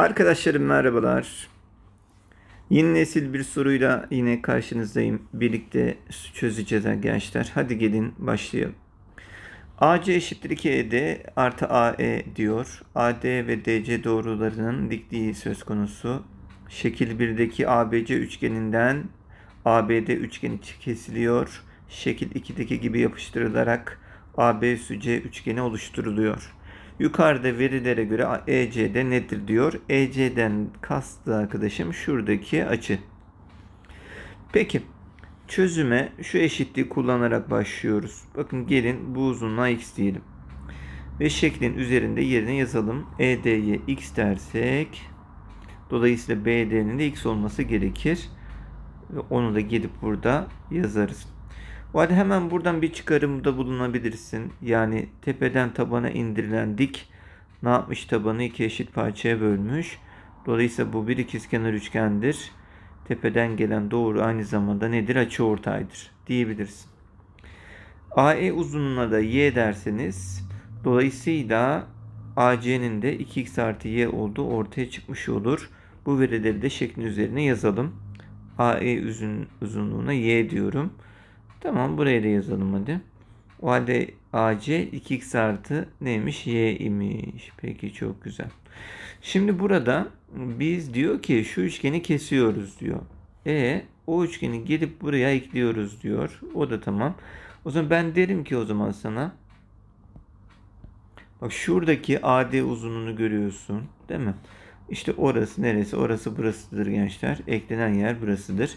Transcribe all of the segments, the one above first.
Arkadaşlarım merhabalar. Yeni nesil bir soruyla yine karşınızdayım. Birlikte çözeceğiz gençler. Hadi gelin başlayalım. AC eşittir 2ED artı AE diyor. AD ve DC doğrularının dikliği söz konusu. Şekil 1'deki ABC üçgeninden ABD üçgeni kesiliyor. Şekil 2'deki gibi yapıştırılarak ABC üçgeni oluşturuluyor. Yukarıda verilere göre ECD nedir diyor. EC'den kastı arkadaşım şuradaki açı. Peki çözüme şu eşitliği kullanarak başlıyoruz. Bakın gelin bu uzunluğa x diyelim. Ve şeklin üzerinde yerine yazalım. ED'ye x dersek dolayısıyla BD'nin de x olması gerekir. Ve onu da gidip burada yazarız. Halde hemen buradan bir çıkarımda bulunabilirsin. Yani tepeden tabana indirilen dik ne yapmış tabanı iki eşit parçaya bölmüş. Dolayısıyla bu bir ikizkenar üçgendir. Tepeden gelen doğru aynı zamanda nedir? Açı ortaydır diyebilirsin. AE uzunluğuna da y derseniz dolayısıyla AC'nin de 2x artı y olduğu ortaya çıkmış olur. Bu verileri de şeklin üzerine yazalım. AE uzun, uzunluğuna y diyorum. Tamam buraya da yazalım hadi. O halde AC 2x artı neymiş? Y imiş. Peki çok güzel. Şimdi burada biz diyor ki şu üçgeni kesiyoruz diyor. E o üçgeni gelip buraya ekliyoruz diyor. O da tamam. O zaman ben derim ki o zaman sana bak şuradaki AD uzunluğunu görüyorsun değil mi? İşte orası neresi? Orası burasıdır gençler. Eklenen yer burasıdır.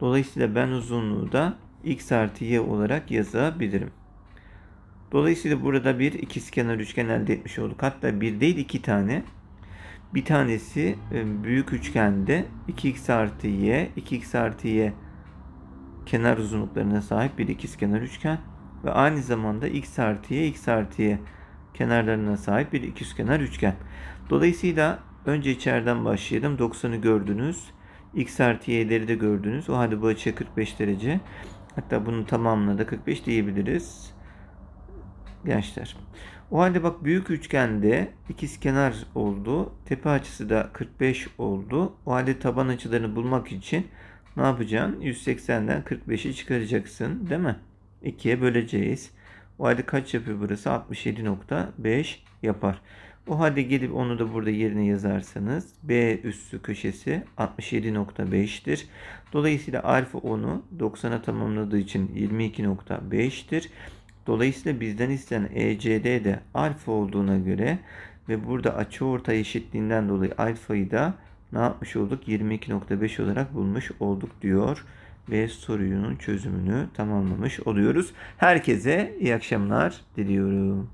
Dolayısıyla ben uzunluğu da x artı y olarak yazabilirim. Dolayısıyla burada bir ikizkenar üçgen elde etmiş olduk. Hatta bir değil iki tane. Bir tanesi e, büyük üçgende 2x artı y, 2x artı y kenar uzunluklarına sahip bir ikizkenar üçgen ve aynı zamanda x artı y, x artı y kenarlarına sahip bir ikizkenar üçgen. Dolayısıyla önce içeriden başlayalım. 90'ı gördünüz. x artı y'leri de gördünüz. O halde bu açı 45 derece. Hatta bunun tamamına da 45 diyebiliriz. Gençler. O halde bak büyük üçgende kenar oldu. Tepe açısı da 45 oldu. O halde taban açılarını bulmak için ne yapacaksın? 180'den 45'i çıkaracaksın. Değil mi? 2'ye böleceğiz. O halde kaç yapıyor burası? 67.5 yapar. O halde gelip onu da burada yerine yazarsanız B üssü köşesi 67.5'tir. Dolayısıyla alfa 10'u 90'a tamamladığı için 22.5'tir. Dolayısıyla bizden istenen ECD de alfa olduğuna göre ve burada açı orta eşitliğinden dolayı alfayı da ne yapmış olduk? 22.5 olarak bulmuş olduk diyor ve sorunun çözümünü tamamlamış oluyoruz. Herkese iyi akşamlar diliyorum.